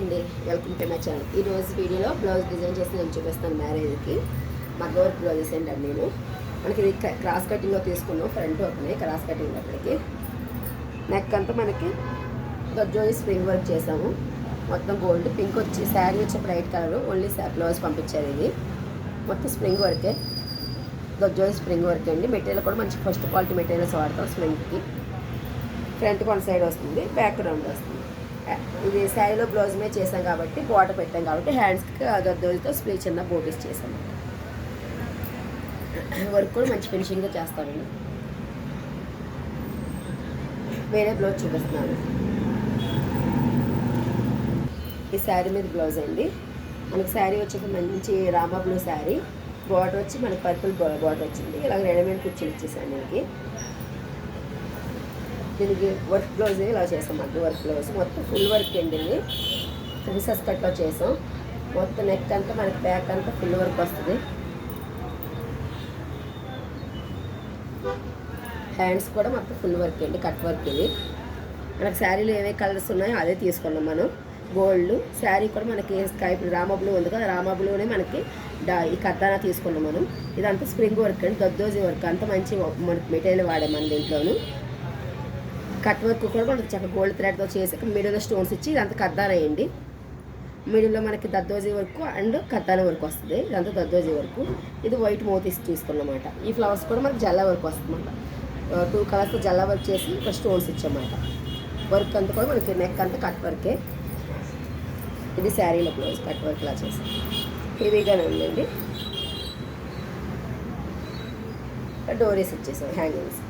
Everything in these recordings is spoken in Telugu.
అండి. వెల్కమ్ టు మై ఛానల్ ఈ రోజు వీడియోలో బ్లౌజ్ డిజైన్ చేసి నేను చూపిస్తాను మ్యారేజ్కి మగ్గ వర్క్ బ్లౌజెస్ ఏంటండి నేను. మనకి ఇది క్రాస్ కటింగ్లో తీసుకున్నాం. ఫ్రంట్ ఓపెన్ క్రాస్ కటింగ్ అక్కడికి. నెక్ అంతా మనకి గజ్జోయి స్ప్రింగ్ వర్క్ చేసాము. మొత్తం గోల్డ్ పింక్ వచ్చి శారీ వచ్చి బ్రైట్ కలర్ ఓన్లీ బ్లౌజ్ పంపించారు ఇది. మొత్తం స్ప్రింగ్ వర్కే గజ్జోయి స్ప్రింగ్ వర్క్ అండి. మెటీరియల్ కూడా మంచి ఫస్ట్ క్వాలిటీ మెటీరియల్స్ వాడతాం స్ప్రింగ్కి ఫ్రంట్ వన్ సైడ్ వస్తుంది బ్యాక్ రౌండ్ వస్తుంది. ఇది శారీలో బ్లౌజ్ మీద చేసాం కాబట్టి బోర్డర్ పెట్టాం కాబట్టి హ్యాండ్స్కి గద్దోలతో స్ప్రే చిన్న బోటీస్ చేసాం వర్క్ కూడా మంచి ఫినిషింగ్గా చేస్తామండి వేరే బ్లౌజ్ చూపిస్తున్నాను. ఈ శారీ మీద బ్లౌజ్ అండి. మనకి శారీ వచ్చి మంచి రామా బ్లూ శారీ. బార్డర్ వచ్చి మనకి పర్పుల్ బార్డర్ వచ్చింది. ఇలా రెడీమేడ్ కుర్చీలు ఇచ్చేసాను మనకి. దీనికి వర్క్ బ్లౌజ్ ఇలా చేసాం అండి వర్క్ బ్లౌజ్ మొత్తం ఫుల్ వర్క్ అండి ఇది. ప్రిన్సెస్ కట్లో చేసాం. మొత్తం నెక్ అంతా మనకి బ్యాక్ అంతా ఫుల్ వర్క్ వస్తుంది. హ్యాండ్స్ కూడా మొత్తం ఫుల్ వర్క్ అండి కట్ వర్క్ ఇది. మనకి శారీలో ఏవే కలర్స్ ఉన్నాయో అదే తీసుకున్నాం మనం. గోల్డ్ శారీ కూడా మనకి స్కై బ్లూ రామా బ్లూ ఉంది కదా రామా బ్లూనే మనకి డా ఈ కర్దానా తీసుకున్నాం మనం. ఇదంతా స్ప్రింగ్ వర్క్ అండి దద్దోజీ వర్క్ అంతా మంచి మనకి మెటీరియల్ వాడే మన దీంట్లోను. కట్ వర్క్ కూడా మనకి చక్కగా గోల్డ్ థ్రెడ్తో చేసి మిడిల్లో స్టోన్స్ ఇచ్చి ఇదంతా కద్దాన వేయండి. మిడిల్లో మనకి దద్దోజీ వర్క్ అండ్ కద్దాన వర్క్ వస్తుంది. ఇదంతా దద్దోజీ వర్క్. ఇది వైట్ మోతీస్ తీసుకున్నమాట. ఈ ఫ్లవర్స్ కూడా మనకి జల్ల వర్క్ వస్తుంది అన్నమాట టూ కలర్స్ జల్ల వర్క్ చేసి ఇక్కడ స్టోన్స్ ఇచ్చామాట వర్క్ అంతా కూడా మనకి నెక్ అంతా కట్ వర్కే ఇది శారీలో బ్లౌజ్ కట్ వర్క్లా చేసి. హెవీగానే ఉందండి. డోరీస్ ఇచ్చేసాం హ్యాంగింగ్స్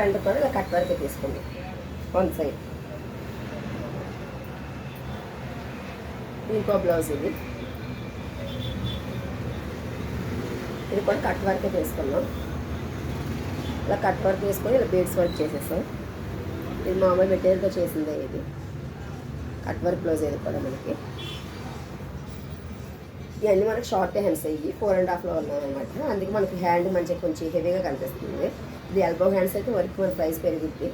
ఫ్రంట్ కూడా ఇలా కట్ వరకు తీసుకుంది. వన్ సైడ్ ఇంకో బ్లౌజ్ ఇది. ఇది కూడా కట్ వరకే తీసుకున్నాం. ఇలా కట్ వర్క్ తీసుకొని ఇలా బీడ్స్ వర్క్ చేసేసాం. ఇది మామూలు మెటీరియల్తో చేసిందే ఇది. కట్ వర్క్ బ్లౌజ్ ఇది కూడా మనకి. ఇవన్నీ మనకి షార్ట్ హ్యాండ్స్ అయ్యి ఫోర్ అండ్ హాఫ్లో ఉన్నాయన్నమాట. అందుకే మనకి హ్యాండ్ మంచిగా కొంచెం హెవీగా కనిపిస్తుంది. ఇది ఎల్బో హ్యాండ్స్ అయితే వర్క్ మన ప్రైస్ పెరుగుద్ది.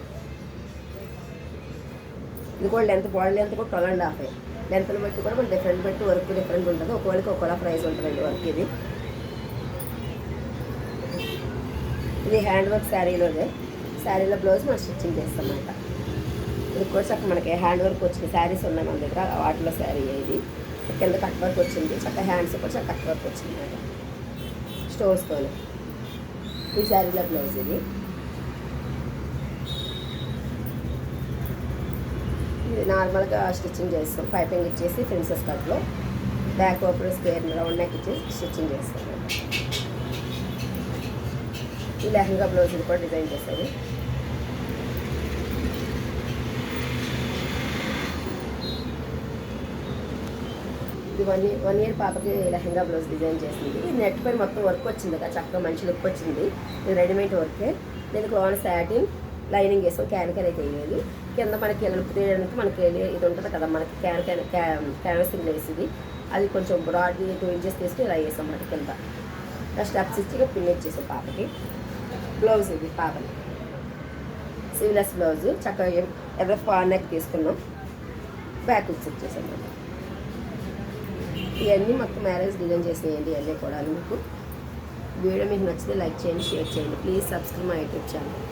ఇది కూడా లెంత్ బాడీ లెంత్ కూడా ట్వెల్వ్ అండ్ హాఫ్ లెంత్ని బట్టి కూడా మన డిఫరెంట్ బట్టి వర్క్ డిఫరెంట్ ఉంటుంది. ఒకవేళకి ఒక్కొక్క ప్రైస్ ఉంటుందండి వర్క్ ఇది. ఇది హ్యాండ్ వర్క్ శారీలోనే శారీలో బ్లౌజ్ మనం స్టిచ్చింగ్ చేస్తామన్నమాట. ఇది కూడా చక్క మనకి హ్యాండ్ వర్క్ వచ్చింది. శారీస్ ఉన్నాయి మన దగ్గర వాటిలో శారీ ఇది. కింద కట్ వర్క్ వచ్చింది. చక్క హ్యాండ్స్ కూడా చక్క కట్ వర్క్ వచ్చింది. అన్నమాట స్టోన్స్తో ఈ శారీలో బ్లౌజ్ ఇది. ఇది నార్మల్గా స్టిచ్చింగ్ చేస్తాం. పైపింగ్ ఇచ్చేసి ప్రిన్సెస్ కట్లో. Back open square round neck ఇచ్చేసి స్టిచ్చింగ్ చేస్తాం. ఈ లెహంగా బ్లౌజ్ కూడా డిజైన్ చేస్తుంది వన్ ఇయర్ వన్ ఇయర్ పాపకి లెహంగా బ్లౌజ్ డిజైన్ చేసింది. ఇది నెట్ పై మొత్తం వర్క్ వచ్చింది కదా చక్కగా మంచి లుక్ వచ్చింది. ఇది రెడీమేడ్ వర్కే దీనికి ఓన్ శాటిన్ లైనింగ్ వేసాం క్యాన్ క్యాన్ అయితే వేయాలి కింద మనకి ఇలా లుక్ తీయడానికి మనకి ఇది ఉంటుంది కదా మనకి క్యాన్ క్యాన్ క్యాన్వసింగ్ వేసింది అది కొంచెం బ్రాడ్ టూ ఇంచెస్ తీసుకుని ఇలా వేసాం మనకి కింద. స్టెప్స్ ఇచ్చి పిన్ ఇచ్చేసాం పాపకి. బ్లౌజ్ ఇది పాపని సివిలెస్ బ్లౌజ్ చక్కగా ఎవరి ఫార్ నెక్ తీసుకున్నాం. బ్యాక్ హుక్స్ ఇచ్చేసాం ఇవన్నీ మొత్తం మ్యారేజ్ డిజైన్ చేసేయండి ఇవన్నీ కూడా. మీకు వీడియో మీకు నచ్చితే లైక్ చేయండి షేర్ చేయండి. Please subscribe my YouTube channel.